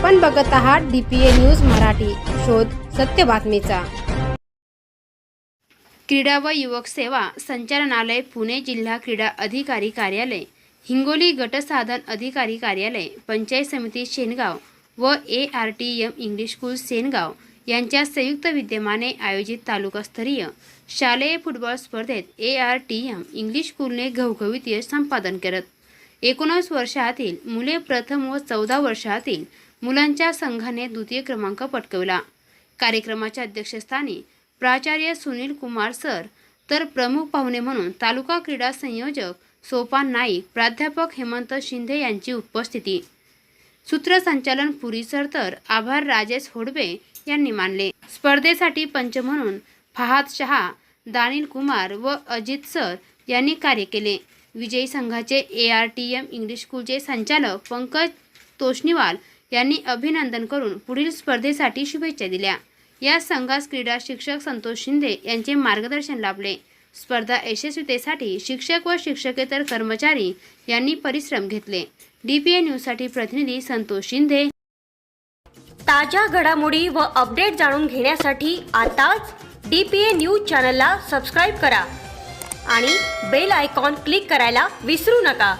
आपण बघत आहात डीपीए न्यूज मराठी. शोध सत्य बातमीचा. क्रीडा व युवक सेवा संचालनालय पुणे जिल्हा क्रीडा अधिकारी कार्यालय हिंगोली गटसाधन अधिकारी कार्यालय पंचायत समिती शेनगाव व A R T M English school Sengaon यांच्या संयुक्त विद्यमाने आयोजित तालुकास्तरीय शालेय फुटबॉल स्पर्धेत A R T M English स्कूलने घवघवीत यश संपादन करत. एकोणीस वर्षातील मुले प्रथम व चौदा वर्षातील मुलांच्या संघाने द्वितीय क्रमांक पटकवला. कार्यक्रमाच्या अध्यक्षस्थानी प्राचार्य सुनील कुमार सर तर प्रमुख पाहुणे म्हणून तालुका क्रीडा संयोजक सोपान नाईक प्राध्यापक हेमंत शिंदे यांची उपस्थिती. सूत्रसंचालन पुरी सर तर आभार राजेश होडबे यांनी मानले. स्पर्धेसाठी पंच म्हणून फहाद शहा दानिल कुमार व अजित सर यांनी कार्य केले. विजयी संघाचे A R T M English स्कूलचे संचालक पंकज तोष्णीवाल यांनी अभिनंदन करून पुढील स्पर्धेसाठी शुभेच्छा दिल्या. या संघास क्रीडा शिक्षक संतोष शिंदे यांचे मार्गदर्शन लाभले. स्पर्धा यशस्वीतेसाठी शिक्षक व शिक्षकेतर कर्मचारी यांनी परिश्रम घेतले. डीपीए न्यूजसाठी प्रतिनिधी संतोष शिंदे. ताज्या घडामोडी व अपडेट जाणून घेण्यासाठी आताच डी पी ए न्यूज चॅनलला सबस्क्राईब करा आणि बेल आयकॉन क्लिक करायला विसरू नका.